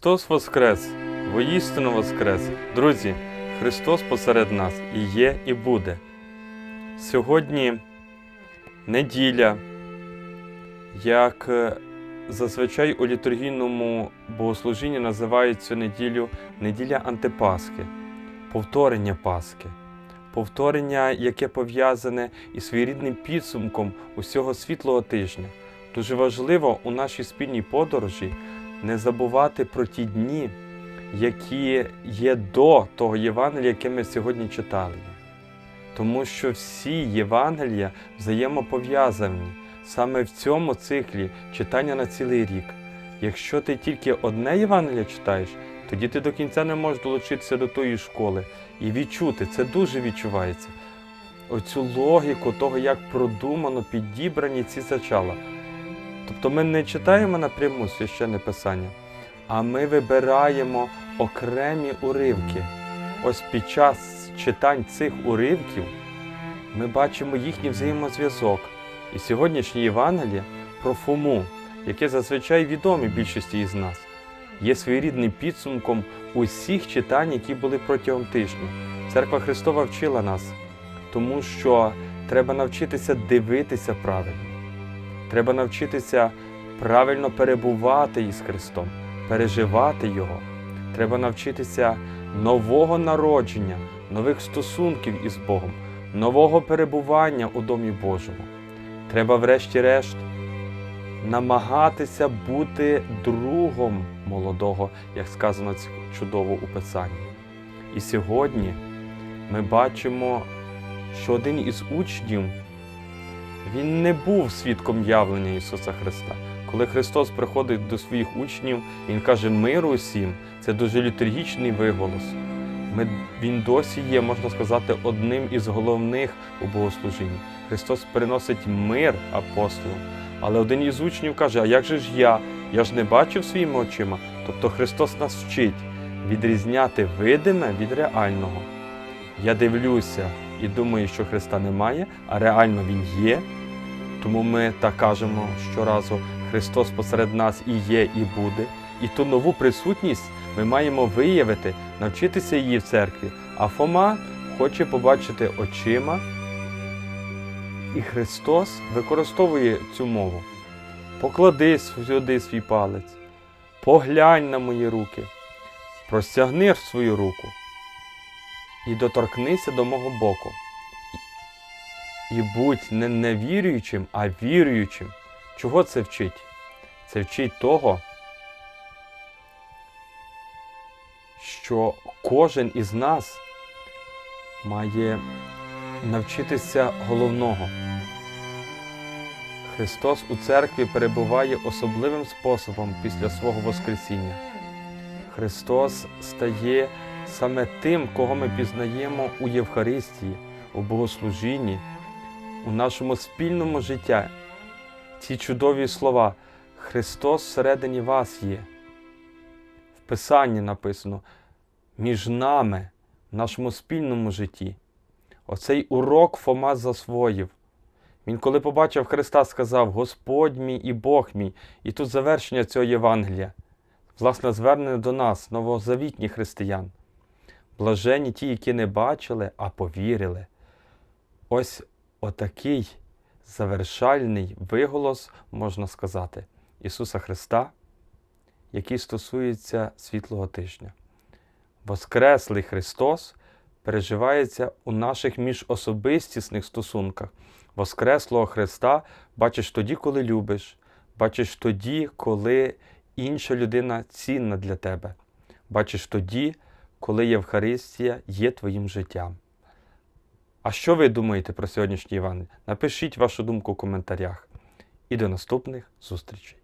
Христос Воскрес! Воістину Воскрес! Друзі, Христос посеред нас і є, і буде. Сьогодні неділя, як е, зазвичай у літургійному богослужінні називають цю неділю неділя антипаски, повторення Пасхи, повторення, яке пов'язане із своєрідним підсумком усього світлого тижня. Дуже важливо у нашій спільній подорожі не забувати про ті дні, які є до того Євангелія, яке ми сьогодні читали. Тому що всі Євангелія взаємопов'язані саме в цьому циклі читання на цілий рік. Якщо ти тільки одне Євангеліє читаєш, тоді ти до кінця не можеш долучитися до тої школи і відчути, це дуже відчувається. Оцю логіку того, як продумано, підібрані ці зачала. Тобто ми не читаємо напряму священне писання, а ми вибираємо окремі уривки. Ось під час читань цих уривків ми бачимо їхній взаємозв'язок. І сьогоднішнє Євангеліє про Фому, яке зазвичай відоме більшості із нас, є своєрідним підсумком усіх читань, які були протягом тижня. Церква Христова вчила нас, тому що треба навчитися дивитися правильно. Треба навчитися правильно перебувати із Христом, переживати Його. Треба навчитися нового народження, нових стосунків із Богом, нового перебування у Домі Божому. Треба, врешті-решт, намагатися бути другом молодого, як сказано чудово у Писанні. І сьогодні ми бачимо, що один із учнів він не був свідком явлення Ісуса Христа. Коли Христос приходить до своїх учнів, Він каже миру усім, це дуже літургічний виголос. Ми, він досі є, можна сказати, одним із головних у богослужінні. Христос приносить мир апостолам. Але один із учнів каже: А як же ж я? Я ж не бачив своїми очима. Тобто Христос нас вчить відрізняти видиме від реального. Я дивлюся і думаю, що Христа немає, а реально Він є. Тому ми так кажемо щоразу: Христос посеред нас і є, і буде. І ту нову присутність ми маємо виявити, навчитися її в церкві. А Фома хоче побачити очима. І Христос використовує цю мову. Поклади сюди свій палець, поглянь на мої руки, простягни свою руку і доторкнися до мого боку. І будь не невіруючим, а віруючим. Чого це вчить? Це вчить того, що кожен із нас має навчитися головного. Христос у церкві перебуває особливим способом після свого Воскресіння. Христос стає саме тим, кого ми пізнаємо у Євхаристії, у богослужінні, у нашому спільному житті. Ці чудові слова Христос всередині вас є. В Писанні написано між нами, в нашому спільному житті. Оцей урок Фома засвоїв. Він, коли побачив Христа, сказав: Господь мій і Бог мій. І тут завершення цього Євангелія, власне, звернене до нас, новозавітні християн. Блажені ті, які не бачили, а повірили. Ось отакий завершальний виголос, можна сказати, Ісуса Христа, який стосується світлого тижня. Воскреслий Христос переживається у наших міжособистісних стосунках. Воскреслого Христа бачиш тоді, коли любиш, бачиш тоді, коли інша людина цінна для тебе. Бачиш тоді, коли Євхаристія є твоїм життям. А що ви думаєте про сьогоднішній Іван? Напишіть вашу думку в коментарях. І до наступних зустрічей!